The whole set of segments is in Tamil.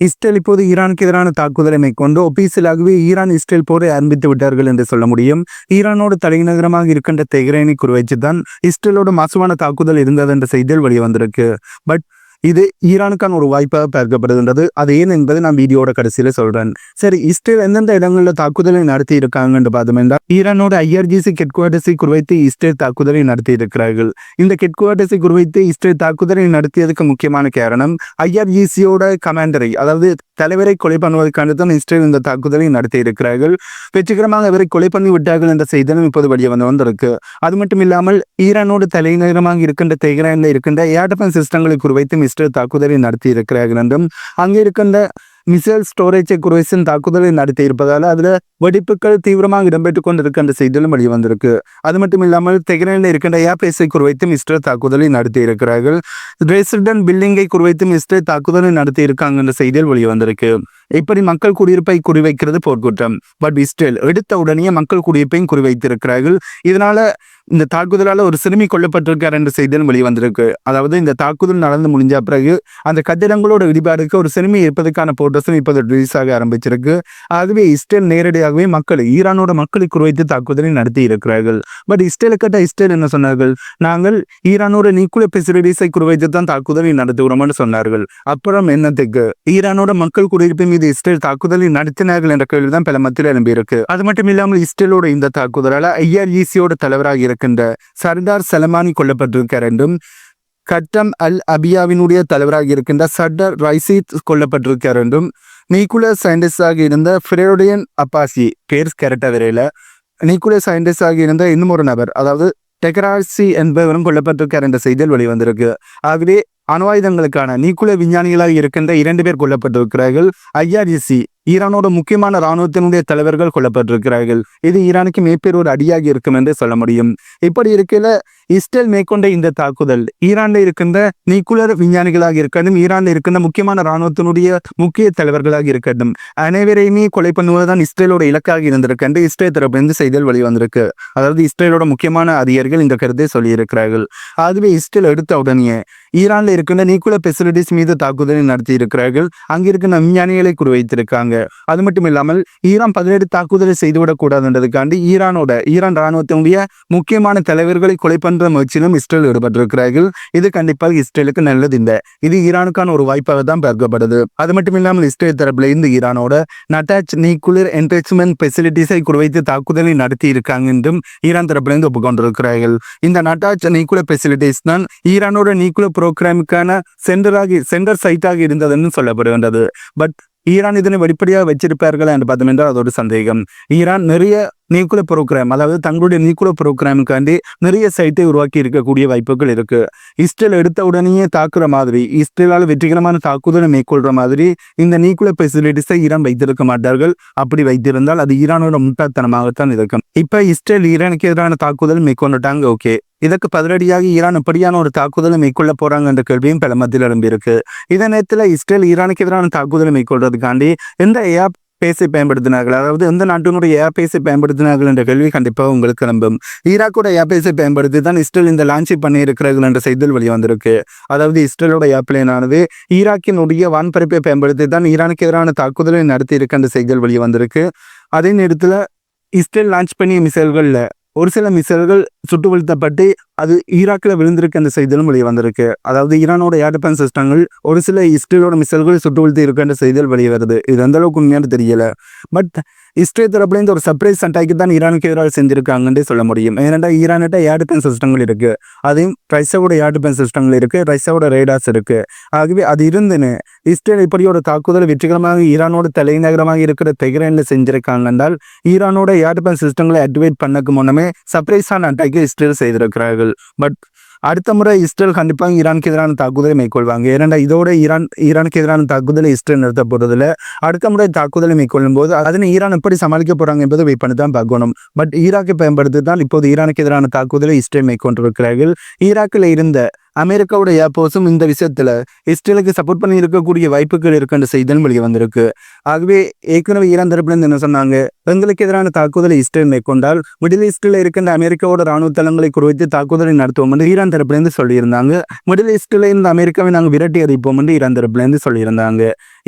இஸ்ரேல் இப்போது ஈரானுக்கு எதிரான தாக்குதலை மேற்கொண்டு ஒபீசியலாகவே ஈரான் இஸ்ரேல் போரை ஆரம்பித்து விட்டார்கள் என்று சொல்ல முடியும். ஈரானோட தலைநகரமாக இருக்கின்ற தெஹ்ரைனை குறிவைச்சு தான் இஸ்ரேலோட மாசுவான தாக்குதல் இருந்தது என்ற செய்தியில் வெளியே வந்திருக்கு பட் இது ஈரானுக்கான ஒரு வாய்ப்பாக பார்க்கப்படுகின்றது. அது ஏன் என்பதை நான் வீடியோட கடைசியில சொல்றேன். சரி இஸ்ரேல் எந்தெந்த இடங்களில் தாக்குதலை நடத்தி இருக்காங்கன்னு பார்த்தோம்னா ஈரானோட ஐஆர்ஜிசி ஹெட்குவார்டர்ஸை குறிவைத்து இஸ்ரேல் தாக்குதலை நடத்தி இருக்கிறார்கள் இந்த ஹெட்குவார்டர்ஸை குறிவைத்து இஸ்ரேல் தாக்குதலை நடத்தியதுக்கு முக்கியமான காரணம் ஐஆர்ஜிசியோட கமாண்டரை அதாவது தலைவரை கொலை பண்ணுவதற்கான தான் இஸ்ரேல் இந்த தாக்குதலை நடத்தி இருக்கிறார்கள். வெற்றிகரமாக அவரை கொலை பண்ணி விட்டார்கள் என்ற செய்தியும் இப்போது வெளியே வந்து வந்திருக்கு. அது மட்டும் இல்லாமல் ஈரானோடு தலைநகரமாக இருக்கின்ற தெஹ்ரானில் இருக்கின்ற ஏர் டிஃபென்ஸ் சிஸ்டங்களை குறிவைத்து இஸ்ரேல் தாக்குதலை நடத்தி இருக்கிறார்கள் என்றும் அங்கே இருக்கின்ற மிசைல் ஸ்டோரேஜை குறிவைத்து தாக்குதலை நடத்தியிருப்பதால் அதில் வெடிப்புகள் தீவிரமாக இடம்பெற்றுக் கொண்டிருக்கின்ற செய்திகளும் வெளிவந்திருக்கு அது மட்டும் இல்லாமல் தெஹ்ரானில் இருக்கின்ற ஏர்பேஸை குறிவைத்தும் இஸ்ரேல் தாக்குதலை நடத்தியிருக்கிறார்கள் ரெசிடென்ட் பில்டிங்கை குறைத்தும் இஸ்ரேல் தாக்குதலை நடத்தியிருக்காங்கன்ற இருக்காங்க என்ற செய்திகள் வந்திருக்கு இப்படி மக்கள் குடியிருப்பை குறிவைக்கிறது போர்க்குற்றம். பட் இஸ்ரேல் எடுத்த உடனே மக்கள் குடியிருப்பையும் குறிவைத்திருக்கிறார்கள். இதனால இந்த தாக்குதலால ஒரு சிறுமி கொல்லப்பட்டிருக்கார் என்ற செய்தியும் வெளிவந்திருக்கு. அதாவது இந்த தாக்குதல் நடந்து முடிஞ்ச பிறகு அந்த கட்டிடங்களோட இடிபாடுக்கு ஒரு சிறுமி இருப்பதற்கான போட்டோஸும் இப்போது ரிலீஸ் ஆக ஆரம்பிச்சிருக்கு. ஆகவே இஸ்ரேல் நேரடியாகவே மக்கள் ஈரானோட மக்களை குறிவைத்து தாக்குதலை நடத்தி இருக்கிறார்கள். பட் இஸ்ரேலை கட்ட இஸ்ரேல் என்ன சொன்னார்கள்? நாங்கள் ஈரானோட நியூக்ளியர் ஃபெசிலிட்டிஸை குறிவைத்து தான் தாக்குதலை நடத்துகிறோம்னு சொன்னார்கள். அப்புறம் என்னத்துக்கு? ஈரானோட மக்கள் குடியிருப்பையும் மீது இஸ்ரேல் தாக்குதலை நடத்தினார்கள் என்ற கேள்விதான் பல மத்தியில் எழும்பியிருக்கு. அது மட்டும் இல்லாமல் இஸ்ரேலோட இந்த தாக்குதலால் ஐஆர்இசியோட தலைவராக இருக்கின்ற சர்தார் சலமானி கொல்லப்பட்டிருக்கார் என்றும் கட்டம் அல் அபியாவினுடைய தலைவராக இருக்கின்ற சர்தார் ரைசீத் கொல்லப்பட்டிருக்கார் என்றும் நீக்குலர் சயின்டிஸ்டாக இருந்த ஃபிரோடியன் அப்பாசி பேர் கரெக்டாக வரையில் நீக்குலர் சயின்டிஸ்டாக இருந்த இன்னும் ஒரு நபர் அதாவது டெக்ராசி என்பவரும் கொல்லப்பட்டிருக்கார் என்ற செய்தியில் வெளிவந்திருக்கு. ஆகவே அணு ஆயுதங்களுக்கான விஞ்ஞானிகளாக இருக்கின்ற இரண்டு பேர் கொல்லப்பட்டிருக்கிறார்கள். ஐஆர்இசி ஈரானோட முக்கியமான இராணுவத்தினுடைய தலைவர்கள் கொல்லப்பட்டிருக்கிறார்கள். இது ஈரானுக்கு மேற்பேர் ஒரு அடியாக இருக்கும் என்று சொல்ல முடியும். இப்படி இருக்கையில இஸ்ரேல் மேற்கொண்ட இந்த தாக்குதல் ஈரானில் இருக்கின்ற நியூக்ளியர் விஞ்ஞானிகளாக இருக்கட்டும் ஈரானில் இருக்கின்ற முக்கியமான இராணுவத்தினுடைய முக்கிய தலைவர்களாக இருக்கட்டும் அனைவரையுமே கொலை பண்ணுவதுதான் இஸ்ரேலோட இலக்காக இருந்திருக்கு என்று இஸ்ரேல் தரப்பிலிருந்து செய்திகள் வெளிவந்திருக்கு. அதாவது இஸ்ரேலோட முக்கியமான அதிகாரிகள் இந்த கருத்தை சொல்லியிருக்கிறார்கள். ஆகவே இஸ்ரேல் எடுத்த உடனே ஈரானில் இருக்கின்ற நியூக்ளியர் ஃபெசிலிட்டிஸ் மீது தாக்குதலை நடத்தி இருக்கிறார்கள் அங்க விஞ்ஞானிகளை குறிவைத்திருக்காங்க. அது மட்டும் இல்லாமல் ஈரான் பதினேழு தாக்குதலை செய்துவிடக்கூடாதுன்றதுக்காண்டி ஈரானோட ஈரான் ராணுவத்தினுடைய முக்கியமான தலைவர்களை கொலை பண்ற முயற்சியிலும் இஸ்ரேல் ஈடுபட்டிருக்கிறார்கள். இது கண்டிப்பாக இஸ்ரேலுக்கு நல்லது இல்லை இது ஈரானுக்கான ஒரு வாய்ப்பாக தான் பார்க்கப்படுது. அது மட்டும் இல்லாமல் இஸ்ரேல் தரப்புல இருந்து ஈரானோட நட்டாச் நியூக்ளியர் என்ட்ரெச்மெண்ட் ஃபெசிலிட்டிஸை குறிவைத்து தாக்குதலை நடத்தி இருக்காங்க என்றும் ஈரான் தரப்பிலிருந்து ஒப்புக்கொண்டிருக்கிறார்கள். இந்த நட்டாச் நியூக்ளியர் ஃபெசிலிட்டிஸ் தான் ஈரானோட நியூக்ளியர் ப்ரோக்ராமுக்கான சென்டராகி சென்டர் சைட்டாக இருந்ததுன்னு சொல்லப்படுகின்றது. பட் ஈரான் இதனை வெளிப்படையாக வச்சிருப்பார்கள் என்று பார்த்தோம் என்றால் அது ஒரு சந்தேகம். ஈரான் நிறைய நியூக்ளியர் ப்ரோக்ராம் அதாவது தங்களுடைய நியூக்ளியர் ப்ரோக்ராமுக்காண்டி நிறைய சைட்டை உருவாக்கி இருக்கக்கூடிய வாய்ப்புகள் இருக்கு. இஸ்ரேல் எடுத்த உடனேயே தாக்குற மாதிரி இஸ்ரேலால் வெற்றிகரமான தாக்குதலை மேற்கொள்ற மாதிரி இந்த நியூக்ளியர் ஃபெசிலிட்டிஸை ஈரான் வைத்திருக்க மாட்டார்கள். அப்படி வைத்திருந்தால் அது ஈரானோட முட்டாள்தனமாகத்தான் இருக்கும். இப்ப இஸ்ரேல் ஈரானுக்கு எதிரான தாக்குதல் மேற்கொண்டுட்டாங்க ஓகே. இதற்கு பதிலடியாக ஈரான் எப்படியான ஒரு தாக்குதலை மேற்கொள்ள போறாங்க என்ற கேள்வியும் பல மத்தியில் எழும்பியிருக்கு. இதே நேரத்தில் இஸ்ரேல் ஈரானுக்கு எதிரான தாக்குதலை மேற்கொள்றதுக்காண்டி எந்த ஏப் பேசி பயன்படுத்தினார்கள். அதாவது எந்த நாட்டினுடைய ஏர்பேஸை பயன்படுத்தினார்கள் என்ற கேள்வி கண்டிப்பாக உங்களுக்கு நம்பும் ஈராக்கோட ஏர்பேஸை பயன்படுத்தி தான் இஸ்ரேல் இந்த லான்ச் பண்ணி இருக்கிறார்கள் என்ற செய்தல் வழி வந்திருக்கு அதாவது இஸ்ரேலோட ஏர்பிளேனானது ஈராக்கினுடைய வான்பரப்பை பயன்படுத்தி தான் ஈரானுக்கு எதிரான தாக்குதலை நடத்தி இருக்க அந்த செய்திகள் வந்திருக்கு அதே நேரத்தில் இஸ்ரேல் லான்ச் பண்ணிய மிசைல்களில் ஒரு சில மிசைல்கள் சுட்டு வீழ்த்தப்பட்டு அது ஈராக்கில் விழுந்திருக்கு அந்த செய்திகளும் வெளியே வந்திருக்கு. அதாவது ஈரானோட ஏர் டிஃபென்ஸ் சிஸ்டங்கள் ஒரு சில இஸ்ரேலோட மிசல்கள் சுட்டு வீழ்த்து இருக்குன்ற செய்திகள் வெளியே வருது. இது எந்த அளவுக்கு உண்மையானு தெரியல. பட் இஸ்ரேல் தரப்புலேருந்து ஒரு சர்ப்ரைஸ் அட்டாக்கு தான் ஈரானுக்கு எதிராக செஞ்சிருக்காங்கன்றே சொல்ல முடியும். ஏனென்றால் ஈரான்கிட்ட ஏர் டிஃபென்ஸ் சிஸ்டங்கள் இருக்கு. அதையும் ரைசாவோட ஏர் டிஃபென்ஸ் சிஸ்டங்கள் இருக்கு. ரைசாவோட ரேடார்ஸ் இருக்கு. ஆகவே அது இருந்துன்னு இஸ்ரேல் இப்படியோட தாக்குதல் வெற்றிகரமாக ஈரானோட தலைநகரமாக இருக்கிற தெஹ்ரானில் செஞ்சிருக்காங்க என்றால் ஈரானோட ஏர் டிஃபென்ஸ் சிஸ்டங்களை ஆக்டிவேட் பண்ணக்கு முன்னமே சர்ப்ரைஸான அட்டாக்கை இஸ்ரேல் செய்திருக்கிறார்கள். பட் அடுத்த முறை இஸ்ரேல் கண்டிப்பாக ஈரானுக்கு எதிரான தாக்குதலை மேற்கொள்வாங்க. ஏனெண்டா இதோட ஈரான் ஈரானுக்கு எதிரான தாக்குதலை இஸ்ரேல் நிறுத்த போறதில்ல அடுத்த முறை தாக்குதலை மேற்கொள்ளும் போது அதனை ஈரான் எப்படி சமாளிக்க போறாங்க என்பதை வெயிட் பண்ணி தான் பார்க்கணும். பட் ஈராக்கை பயன்படுத்தி தான் இப்போது ஈரானுக்கு எதிரான தாக்குதலை இஸ்ரேல் மேற்கொண்டிருக்கிறார்கள். ஈராக்கில் இருந்த அமெரிக்காவோட ஏர்போர்ஸும் இந்த விஷயத்துல இஸ்ரேலுக்கு சப்போர்ட் பண்ணி இருக்கக்கூடிய வாய்ப்புகள் இருக்குன்ற செய்திகள் வெளியே வந்திருக்கு. ஆகவே ஏற்கனவே ஈரான் தரப்புல இருந்து என்ன சொன்னாங்க? எங்களுக்கு எதிரான தாக்குதலை இஸ்ரேல் மேற்கொண்டால் மிடில் ஈஸ்டில் இருக்கின்ற அமெரிக்காவோட ராணுவ தளங்களை குறித்து தாக்குதலை நடத்துவோம் என்று ஈரான் தரப்புலேருந்து சொல்லியிருந்தாங்க. மிடில் ஈஸ்டில் இருந்து அமெரிக்காவை நாங்கள் விரட்டி அறிப்போம் என்று ஈரான் தரப்புலேருந்து சொல்லியிருந்தாங்க.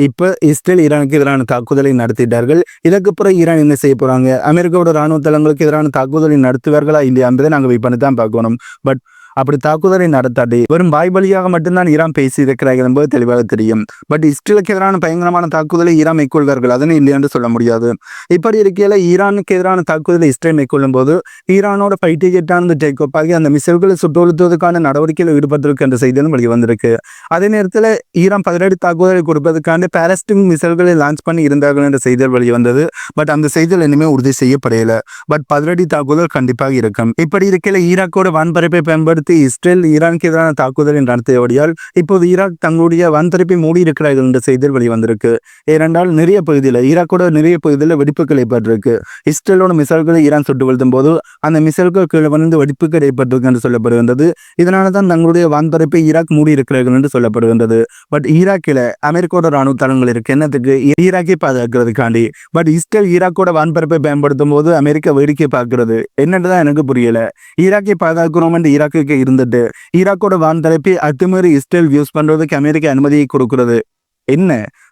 இப்போ இஸ்ரேல் ஈரானுக்கு எதிரான தாக்குதலை நடத்திட்டார்கள். இதற்கு பிறகு ஈரான் என்ன செய்ய போகிறாங்க அமெரிக்காவோட ராணுவ தளங்களுக்கு எதிரான தாக்குதலை நடத்துவார்களா? இல்லையா என்பதை நாங்கள் வெயிட் பண்ணி தான் பார்க்கணும். பட் அப்படி தாக்குதலை நடத்தாது. வெறும் வாய்வழியாக மட்டும்தான் ஈரான் பேசி இருக்கிறார்கள் என்பது தெளிவாக தெரியும். பட் இஸ்ரேலுக்கு எதிரான பயங்கரமான தாக்குதலை ஈரான் மேற்கொள்வார்கள். அதனை இல்லை என்று சொல்ல முடியாது. இப்படி இருக்கையில ஈரானுக்கு எதிரான தாக்குதலை இஸ்ரேல் மேற்கொள்ளும் போது ஈரானோட பைட்டி ஜெட்டானது டேக்கப் ஆகி அந்த மிசைல்களை சுட்டொழுத்துவதற்கான நடவடிக்கையில் ஈடுபட்டிருக்கு என்ற செய்தியும் வெளியே வந்திருக்கு. அதே நேரத்தில் ஈரான் பதிலடி தாக்குதலை கொடுப்பதற்கான பாலஸ்டின் மிசைல்களை லான்ச் பண்ணி இருந்தார்கள் என்ற செய்திகள் வெளியே வந்தது. பட் அந்த செய்திகள் இனிமே உறுதி செய்யப்படையில பட் பதிலடி தாக்குதல் கண்டிப்பாக இருக்கும். இப்படி இருக்கையில ஈராக்கோட வான்பரப்பை பயன்படுத்தி இஸ்ரேல் ஈரானுக்கு எதிரான தாக்குதலை நடத்தியபடியால் இப்போது ஈராக் தங்களுடைய வான்பரப்பை மூடி இருக்கிறார்கள் என்ற செய்திகள் வெளிவந்திருக்கு. ஏனென்றால் நிறைய பகுதியில் ஈராக்கோட நிறைய பகுதியில் வெடிப்புகள் ஏற்பட்டிருக்கு. இஸ்ரேலோட மிசைல்களை ஈரான் சுட்டு வீழ்த்தும் போது அந்த மிசைல்கள் கீழே வந்து வெடிப்புகள் ஏற்பட்டிருக்கு என்று சொல்லப்படுகின்றது. இதனால தான் தங்களுடைய வான்பரப்பை ஈராக் மூடி இருக்கிறார்கள் என்று சொல்லப்படுகின்றது. பட் ஈராக்கில் அமெரிக்காவோட ராணுவ தளங்கள் இருக்கு. என்னத்துக்கு? ஈராக்கை பாதுகாக்கிறதுக்காண்டி. பட் இஸ்ரேல் ஈராக்கோட வான்பரப்பை பயன்படுத்தும் போது அமெரிக்கா வேடிக்கை பார்க்கிறது. என்னன்னு தான் எனக்கு புரியல. ஈராக்கை பாதுகாக்கிறோம் என்று ஈராக்குக்கு இருந்துட்டு ஈராக்கோட வான் தரப்பி அத்துமீறி இஸ்ரேல் யூஸ் பண்றதுக்கு அமெரிக்கா அனுமதியை கொடுக்கிறது. என்ன?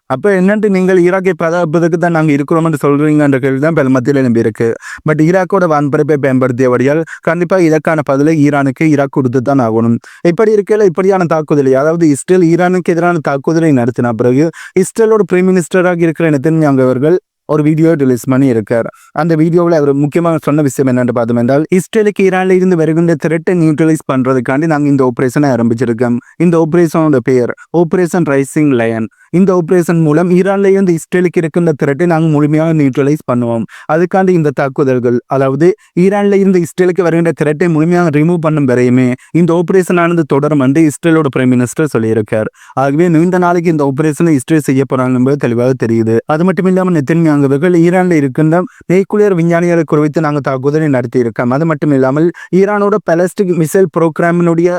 அப்ப என்னன்ட்டு நீங்கள் ஈராக்கை பாதுகாப்பதற்கு தான் நாங்கள் இருக்கிறோம்னு சொல்றீங்கன்ற கேள்வி தான் பல மத்தியில் நம்பியிருக்கு பட் ஈராக்கோட வான்பரப்பை பயன்படுத்தியபடியால் கண்டிப்பாக இதற்கான பதிலை ஈரானுக்கு ஈராக் கொடுத்து தான் ஆகணும். இப்படி இருக்கையில் இப்படியான தாக்குதலை அதாவது இஸ்ரேல் ஈரானுக்கு எதிரான தாக்குதலை நடத்தின பிறகு இஸ்ரேலோட பிரைம் மினிஸ்டராக இருக்கிற நிதின் அவர்கள் ஒரு வீடியோ ரிலீஸ் பண்ணி இருக்கார் அந்த வீடியோவில் அவர் முக்கியமாக சொன்ன விஷயம் என்னென்று பார்த்தோம் என்றால் இஸ்ரேலுக்கு ஈரானில் இருந்து வருகின்ற திரட்டை நியூட்ரலைஸ் பண்றதுக்காண்டி நாங்கள் இந்த ஆப்ரேஷனை ஆரம்பிச்சிருக்கோம். இந்த ஆப்ரேஷனோட பெயர் ஆப்ரேஷன் ரைசிங் லயன் இந்த ஆபரேஷன் மூலம் ஈரான்ல இருந்து இஸ்ரேலுக்கு இருக்கின்ற திரட்டை நாங்கள் முழுமையாக நியூட்ரலைஸ் பண்ணுவோம். அதுக்காண்டி இந்த தாக்குதல்கள் அதாவது ஈரான்ல இருந்து இஸ்ரேலுக்கு வருகின்ற திரட்டை முழுமையாக ரிமூவ் பண்ணும் வரையுமே இந்த ஆபரேஷன் ஆனது தொடரும் என்று இஸ்ரேலோட பிரைம் மினிஸ்டர் சொல்லியிருக்கார். ஆகவே நீண்ட நாளைக்கு இந்த ஆபரேஷன் இஸ்ரேல் செய்ய போறாங்க என்பது தெளிவாக தெரியுது. அது மட்டும் இல்லாமல் நெத்தன்யாங்கவர்கள் ஈரான்ல இருக்கின்ற நெய்குளியர் விஞ்ஞானிகளை குறித்து நாங்கள் தாக்குதலை நடத்தி இருக்கோம் அது மட்டும் இல்லாமல் ஈரானோட பலஸ்டிக் மிசைல் ப்ரோக்ராமினுடைய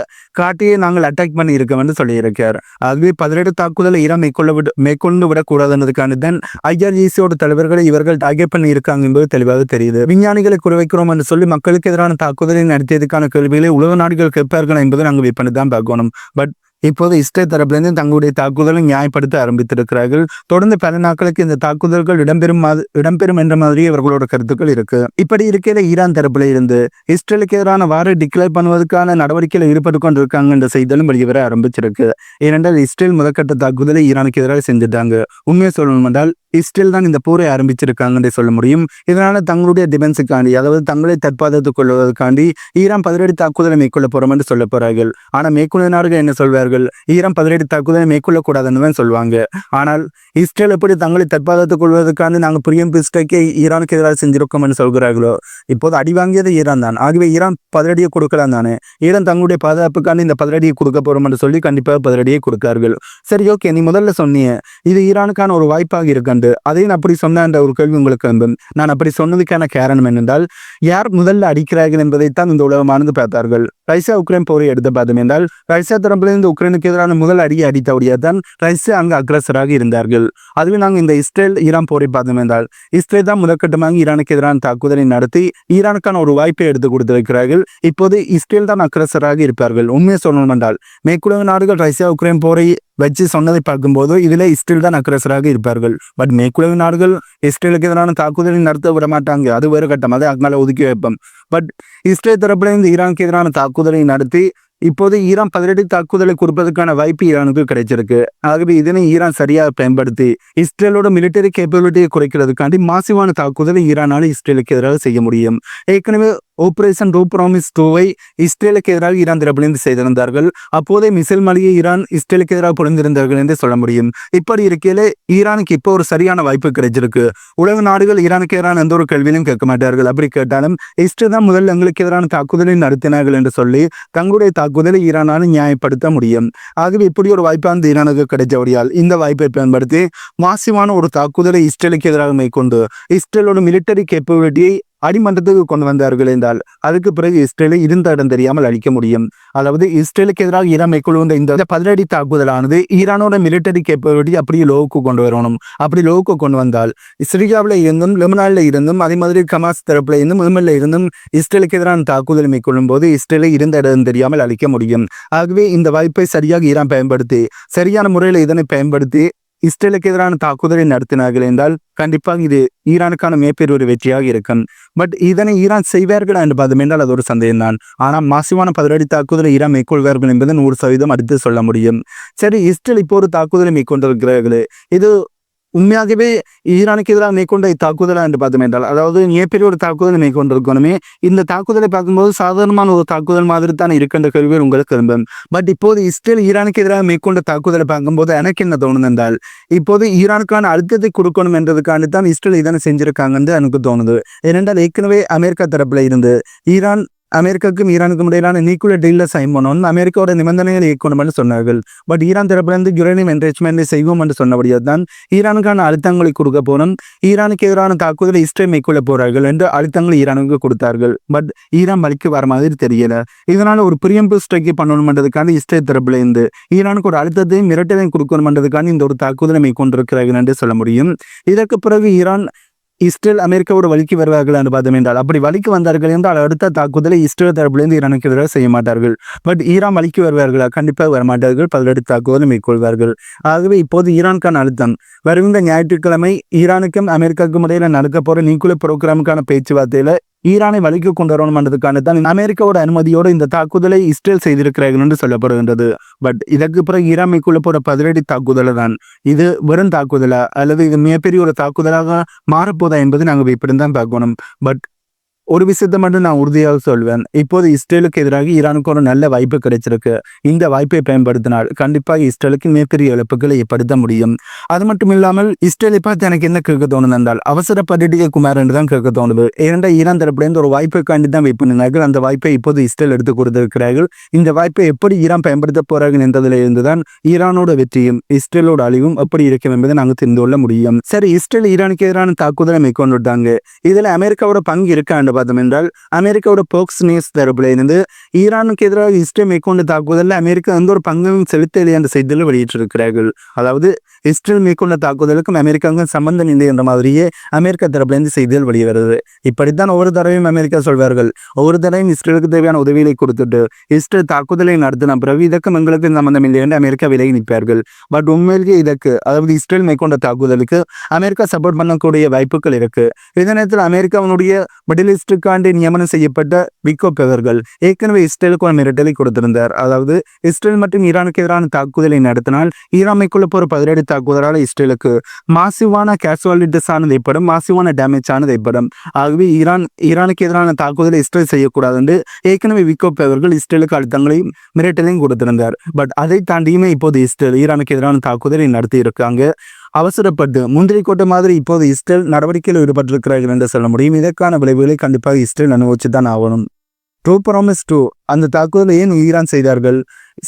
காட்டையை நாங்கள் அட்டாக் பண்ணி இருக்கோம் என்று சொல்லியிருக்கார். ஆகவே பதினெட்டு தாக்குதல் ஈரான் மேற்கொள்ள விட மேற்கொண்டு விடக்கூடாதுன்றதுக்கான தான் ஐஆர்ஜிசியோட தலைவர்களை இவர்கள் டார்கெட் பண்ணி இருக்காங்க என்பது தெளிவாக தெரியுது. விஞ்ஞானிகளை குறைவைக்கிறோம் என்று சொல்லி மக்களுக்கு எதிரான தாக்குதலை நடத்தியதுக்கான கேள்விகளை உலக நாடுகள் கேட்பார்கள் என்பதை நாங்கள் வெயிட் தான் பார்க்கணும். பட் இப்போது இஸ்ரேல் தரப்பிலிருந்து தங்களுடைய தாக்குதலை நியாயப்படுத்த ஆரம்பித்திருக்கிறார்கள். தொடர்ந்து பல நாட்களுக்கு இந்த தாக்குதல்கள் இடம்பெறும் மாதிரி இடம்பெறும் என்ற மாதிரி இவர்களோட கருத்துக்கள் இருக்கு. இப்படி இருக்கிற ஈரான் தரப்புல இருந்து இஸ்ரேலுக்கு எதிரான வார டிக்ளேர் பண்ணுவதற்கான நடவடிக்கையில் ஈடுபட்டு கொண்டிருக்காங்க என்ற செய்திகளும் வெளியே ஆரம்பிச்சிருக்கு. ஏனென்றால் இஸ்ரேல் முதற்கட்ட தாக்குதலை ஈரானுக்கு எதிராக செஞ்சுட்டாங்க. உண்மையை சொல்லணும் என்றால் இஸ்ரேல் தான் இந்த போரை ஆரம்பிச்சிருக்காங்கன்னு சொல்ல முடியும். இதனால தங்களுடைய டிஃபென்ஸுக்காண்டி அதாவது தங்களை தற்பாதத்துக் கொள்வதற்காண்டி ஈரான் பதிலடி தாக்குதலை மேற்கொள்ள போறோம் என்று சொல்ல போறார்கள். ஆனா மேற்கொள்ள நாடுகள் என்ன சொல்வார்கள்? ஈரான் பதிலடி தாக்குதலை மேற்கொள்ளக்கூடாதுன்னு தான் சொல்லுவாங்க. ஆனால் இஸ்ரேல் எப்படி தங்களை தற்பாதத்துக் கொள்வதற்கான நாங்கள் பிரியம் பிஸ்டக்கை ஈரானுக்கு எதிராக செஞ்சிருக்கோம்னு சொல்கிறார்களோ இப்போது அடி வாங்கியது ஈரான் தான். ஆகவே ஈரான் பதிலடியை கொடுக்கலாம் தானே? ஈரான் தங்களுடைய பாதுகாப்புக்கான இந்த பதிலடியை கொடுக்க போறோம் சொல்லி கண்டிப்பாக பதிலடியை கொடுக்கார்கள். சரி ஓகே நீ முதல்ல சொன்னீங்க இது ஈரானுக்கான ஒரு வாய்ப்பாக இருக்கண்டு அதையும் அப்படி சொன்ன என்ற ஒரு கேள்வி உங்களுக்கு வேண்டும் நான் அப்படி சொன்னதுக்கான காரணம் என்னென்றால் யார் முதல்ல அடிக்கிறார்கள் என்பதைத்தான் இந்த உலகமானது பார்த்தார்கள். ரஷ்யா உக்ரைன் போரை எடுத்து பார்த்தோம் என்றால் ரஷ்யா தரப்பிலிருந்து உக்ரைனுக்கு எதிரான முதல் அடியை அடித்தபடியாக தான் ரஷ்யா அங்கு அக்ரஸராக இருந்தார்கள். அதுவே நாங்கள் இந்த இஸ்ரேல் ஈரான் போரை பார்த்தோம் என்றால் இஸ்ரேல் தான் முதற்கட்டமாக ஈரானுக்கு எதிரான தாக்குதலை நடத்தி ஈரானுக்கான ஒரு வாய்ப்பை எடுத்து கொடுத்திருக்கிறார்கள். இப்போது இஸ்ரேல் தான் அக்ரஸராக இருப்பார்கள். உண்மையை சொல்லணும் என்றால் மேற்குலக நாடுகள் ரஷ்யா உக்ரைன் போரை வச்சு சொன்னதை பார்க்கும்போது இதில் இஸ்ரேல் தான் அக்ரஸராக இருப்பார்கள். பட் மேற்குலக நாடுகள் இஸ்ரேலுக்கு எதிரான தாக்குதலை நடத்த விட மாட்டாங்க. அது வேறு கட்டம். அதை அதனால ஒதுக்கி வைப்போம். பட் இஸ்ரேல் தரப்புல இருந்து ஈரானுக்கு எதிரான தாக்குதலை நடத்தி இப்போது ஈரான் பதிலடி தாக்குதலை கொடுப்பதற்கான வாய்ப்பு ஈரானுக்கு கிடைச்சிருக்கு. ஆகவே இதனை ஈரான் சரியாக பயன்படுத்தி இஸ்ரேலோட மிலிட்டரி கேப்பபிலிட்டியை குறைக்கிறதுக்காண்டி மாசிவான தாக்குதலை ஈரானால இஸ்ரேலுக்கு எதிராக செய்ய முடியும். ஏற்கனவே ஆபரேஷன் ரூ ப்ராமிஸ் டூவை இஸ்ரேலுக்கு எதிராக ஈரான் தரப்பிலிருந்து செய்திருந்தார்கள். அப்போதே மிசைல் மலையை ஈரான் இஸ்ரேலுக்கு எதிராக பொழிந்திருந்தார்கள் என்று சொல்ல முடியும். இப்படி இருக்கையில ஈரானுக்கு இப்போ ஒரு சரியான வாய்ப்பு கிடைச்சிருக்கு. உலக நாடுகள் ஈரானுக்கு எதிரான எந்த ஒரு கேள்வியிலும் கேட்க மாட்டார்கள். அப்படி கேட்டாலும் இஸ்ரேல் தான் முதல் எங்களுக்கு எதிரான தாக்குதலை நடத்தினார்கள் என்று சொல்லி தங்களுடைய தாக்குதலை ஈரானால் நியாயப்படுத்த முடியும். ஆகவே இப்படி ஒரு வாய்ப்பானது ஈரானுக்கு கிடைச்சபடியால் இந்த வாய்ப்பை பயன்படுத்தி மாசிவான ஒரு தாக்குதலை இஸ்ரேலுக்கு எதிராக மேற்கொண்டு இஸ்ரேலோட மிலிட்டரி கேப்பபிலிட்டியை அடிமன்றத்துக்கு கொண்டு வந்தார்கள் என்றால் அதுக்கு பிறகு இஸ்ரேலை இருந்த இடம் தெரியாமல் அழிக்க முடியும். அதாவது இஸ்ரேலுக்கு எதிராக ஈரான் மேற்கொள்ளும் இந்த பதிலடி தாக்குதலானது ஈரானோட மிலிட்டரி கேப்பபிலிட்டி அப்படியே லோவுக்கு கொண்டு வரணும். அப்படி லோவுக்கு கொண்டு வந்தால் சிரியாவில் இருந்தும் லெமனாலில் இருந்தும் அதே மாதிரி கமாஸ் தரப்புல இருந்தும் ஏமன்ல இருந்தும் இஸ்ரேலுக்கு எதிரான தாக்குதல் மேற்கொள்ளும் போது இஸ்ரேலை இருந்த இடம் தெரியாமல் அழிக்க முடியும். ஆகவே இந்த வாய்ப்பை சரியாக ஈரான் பயன்படுத்தி சரியான முறையில் இதனை பயன்படுத்தி இஸ்ரேலுக்கு எதிரான தாக்குதலை நடத்தினார்கள் என்றால் கண்டிப்பாக இது ஈரானுக்கான மிகப்பெரிய ஒரு வெற்றியாக இருக்கும். பட் இதனை ஈரான் செய்வார்கள் என்று பார்த்தோம் என்றால் அது ஒரு சந்தேகம் தான் ஆனால் மாசிவான பதிலடி தாக்குதலை ஈரான் மேற்கொள்வார்கள் என்பதை நூறு சதவீதம் அடுத்து சொல்ல முடியும். சரி இஸ்ரேல் இப்போ ஒரு தாக்குதலை மேற்கொண்டிருக்கிறார்கள். இது உண்மையாகவே ஈரானுக்கு எதிராக மேற்கொண்ட இத்தாக்குதலாக என்று பார்த்தோம் என்றால் அதாவது மிகப்பெரிய ஒரு தாக்குதலை மேற்கொண்டிருக்கணுமே. இந்த தாக்குதலை பார்க்கும்போது சாதாரணமான ஒரு தாக்குதல் மாதிரி தான் இருக்கின்ற கேள்விகள் உங்களுக்கு திரும்பும். பட் இப்போது இஸ்ரேல் ஈரானுக்கு எதிராக மேற்கொண்ட தாக்குதலை பார்க்கும்போது எனக்கு என்ன தோணுது என்றால் இப்போது ஈரானுக்கான அழுத்தத்தை கொடுக்கணும் என்றதுக்காண்டி தான் இஸ்ரேல் இதனை செஞ்சிருக்காங்கன்னு எனக்கு தோணுது. ஏனென்றால் ஏற்கனவே அமெரிக்கா தரப்பில் இருந்து ஈரான் அமெரிக்காவுக்கும் ஈரானுக்கும் இடையிலான நியூக்ளியர் டீலில் சைன் பண்ணணும் அமெரிக்காவோட நிபந்தனைகளை இயக்கணும் சொன்னார்கள். பட் ஈரான் தரப்பிலிருந்து யுரேனியம் என்ரிச்மெண்ட் செய்வோம் என்று சொன்னபடியாக தான் ஈரானுக்கான அழுத்தங்களை கொடுக்க போனோம் ஈரானுக்கு எதிரான தாக்குதலை இஸ்ரேல் மேற்கொள்ள போறார்கள் என்று அழுத்தங்களை ஈரானுக்கு கொடுத்தார்கள். பட் ஈரான் வலிக்கு வர மாதிரி தெரியல. இதனால ஒரு பிரியம்பு ஸ்ட்ரைக்கை பண்ணணும்ன்றதுக்கான இஸ்ரேல் தரப்பிலிருந்து ஈரானுக்கு ஒரு அழுத்தத்தையும் மிரட்டலையும் கொடுக்கணும்ன்றதுக்கான இந்த ஒரு தாக்குதலை மேற்கொண்டிருக்கிறார்கள் என்று சொல்ல முடியும். இதற்கு பிறகு ஈரான் இஸ்ரேல் அமெரிக்காவோட வழிக்கு வருவார்கள் என்று பார்த்தோம் என்றால் அப்படி வழிக்கு வந்தார்கள் என்றால் அடுத்த தாக்குதலை இஸ்ரேல் தரப்பிலிருந்து ஈரானுக்கு எதிராக செய்ய மாட்டார்கள். பட் ஈரான் வழிக்கு வருவார்களா? கண்டிப்பாக வரமாட்டார்கள். பதிலடி தாக்குதலை மேற்கொள்வார்கள். ஆகவே இப்போது ஈரானுக்கான அழுத்தம். வருகின்ற ஞாயிற்றுக்கிழமை ஈரானுக்கும் அமெரிக்காவுக்கும் இடையில நடக்க போற நியூக்ளியர் ப்ரோக்ராமுக்கான பேச்சுவார்த்தையில ஈரானை வழிக்கு கொண்டு வரணும்ன்றதுக்கான தான் அமெரிக்காவோட அனுமதியோடு இந்த தாக்குதலை இஸ்ரேல் செய்திருக்கிறார்கள் என்று சொல்லப்படுகின்றது. பட் இதற்கு பிறகு ஈரான் மேற்கொள்ள போற பதிலடி தாக்குதலை தான்? இது வெறும் தாக்குதலா? அல்லது இது மிகப்பெரிய ஒரு தாக்குதலாக மாறப்போதா என்பது நாங்கள் இப்படி தான் பார்க்கணும். பட் ஒரு விஷயத்தை மட்டும் நான் உறுதியாக சொல்வேன். இப்போது இஸ்ரேலுக்கு எதிராக ஈரானுக்கு ஒரு நல்ல வாய்ப்பு கிடைச்சிருக்கு. இந்த வாய்ப்பை பயன்படுத்தினால் கண்டிப்பாக இஸ்ரேலுக்கு மிகப்பெரிய இழப்புகளை ஏற்படுத்த முடியும். அது மட்டும் இல்லாமல் இஸ்ரேலை பார்த்து எனக்கு என்ன கேட்க தோணுது என்றால் அவசர பட்டிடிக குமார் என்று தான் கேட்க தோணுது. ஏனென்றால் ஈரான் தரப்புலேருந்து ஒரு வாய்ப்பை காண்டி தான் வெயிட் பண்ணினார்கள் அந்த வாய்ப்பை இப்போது இஸ்ரேல் எடுத்து கொடுத்திருக்கிறார்கள். இந்த வாய்ப்பை எப்படி ஈரான் பயன்படுத்த போறார்கள் என்றதில் இருந்துதான் ஈரானோட வெற்றியும் இஸ்ரேலோட அழிவும் எப்படி இருக்கும் என்பதை நாங்கள் தெரிந்து கொள்ள முடியும். சரி இஸ்ரேல் ஈரானுக்கு எதிரான தாக்குதலை மேற்கொண்டுட்டாங்க. இதில் அமெரிக்காவோட பங்கு இருக்காண்டு பார்த்தோம் என்றால் அமெரிக்காவோட போக்ஸ் நியூஸ் தரப்புல இருந்து ஈரானுக்கு எதிராக இஸ்ரேல் மேற்கொண்டு தாக்குதலில் அமெரிக்கா எந்த ஒரு பங்கும் செலுத்தலை என்ற செய்தியில் வெளியிட்டிருக்கிறார்கள். அதாவது இஸ்ரேல் மேற்கொண்ட தாக்குதலுக்கும் அமெரிக்காவுக்கும் சம்பந்தம் இல்லை என்ற மாதிரியே அமெரிக்கா தரப்புலேருந்து செய்திகள் வெளிவருது. இப்படித்தான் ஒவ்வொரு தடவையும் அமெரிக்கா சொல்வார்கள் ஒவ்வொரு தடவையும் இஸ்ரேலுக்கு தேவையான உதவிகளை கொடுத்துட்டு இஸ்ரேல் தாக்குதலை நடத்தின பிறகு இதற்கும் எங்களுக்கு சம்பந்தம் இல்லை என்று அமெரிக்கா விலகி நிற்பார்கள். பட் உண்மையிலேயே இதற்கு அதாவது இஸ்ரேல் மேற்கொண்ட தாக்குதலுக்கு அமெரிக்கா சப்போர்ட் பண்ணக்கூடிய வாய்ப்புகள் இருக்கு. இதே நேரத்தில் அமெரிக்காவினுடைய மிடில் ஈஸ்ட் ஈஸ்டுக்காண்டி நியமனம் செய்யப்பட்ட விக்கோ பெவர்கள். ஏற்கனவே இஸ்ரேலுக்கு ஒரு மிரட்டலை கொடுத்திருந்தார். அதாவது இஸ்ரேல் மற்றும் ஈரானுக்கு எதிரான தாக்குதலை நடத்தினால் ஈரான் மேற்கொள்ள போற பதிலடி தாக்குதலால் இஸ்ரேலுக்கு மாசிவான கேசுவாலிட்டிஸ் ஆனது ஏற்படும் மாசிவான டேமேஜ் ஆனது ஏற்படும். ஆகவே ஈரான் ஈரானுக்கு எதிரான தாக்குதலை இஸ்ரேல் செய்யக்கூடாது என்று ஏற்கனவே விக்கோப் அவர்கள் இஸ்ரேலுக்கு அழுத்தங்களையும் மிரட்டலையும் கொடுத்திருந்தார். பட் அதை தாண்டியுமே இப்போது இஸ்ரேல் ஈரானுக்கு எதிரான தாக்குதலை நடத்தி இருக்காங்க அவசரப்பட்டு முந்திரி கோட்டை மாதிரி இப்போது இஸ்ரேல் நடவடிக்கையில் ஈடுபட்டிருக்கிறார்கள் என்று சொல்ல முடியும். இதற்கான விளைவுகளை கண்டிப்பாக இஸ்ரேல் அனுபவிச்சு தான் ஆகணும். ட்ரூ ப்ராமிஸ் டூ அந்த தாக்குதலை ஏன் ஈரான் செய்தார்கள்?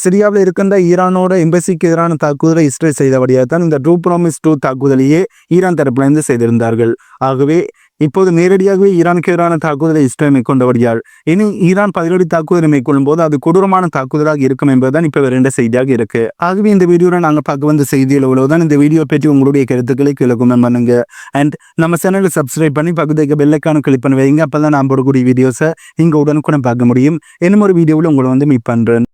சிரியாவில் இருக்கின்ற ஈரானோட எம்பசிக்கு எதிரான தாக்குதலை இஸ்ரேல் செய்தபடியாக தான் இந்த ட்ரூ ப்ராமிஸ் டூ தாக்குதலையே ஈரான் தரப்பிலிருந்து செய்திருந்தார்கள். ஆகவே இப்போது நேரடியாகவே ஈரானுக்கு எதிரான தாக்குதலை இஸ்ரேல் மேற்கொண்டபடியால் இனி ஈரான் பதிலடி தாக்குதலை மேற்கொள்ளும் போது அது கொடூரமான தாக்குதலாக இருக்கும் என்பதுதான் இப்போ வேற செய்தியாக இருக்கு. ஆகவே இந்த வீடியோவில் நாங்கள் பார்க்க வந்த செய்தியில் உள்ளதான் இந்த வீடியோ பற்றி உங்களுடைய கருத்துக்களை கீழே கமெண்ட் பண்ணுங்க. அண்ட் நம்ம சேனலை சப்ஸ்கிரைப் பண்ணி பக்கத்துக்கு பெல்லைக்கான கிளிக் பண்ணி வைங்க. அப்போ தான் நான் போடக்கூடிய வீடியோஸை நீங்கள் உடனுக்குடன் பார்க்க முடியும். இன்னும் ஒரு வீடியோவில் உங்களை வந்து மீட் பண்ணுறேன்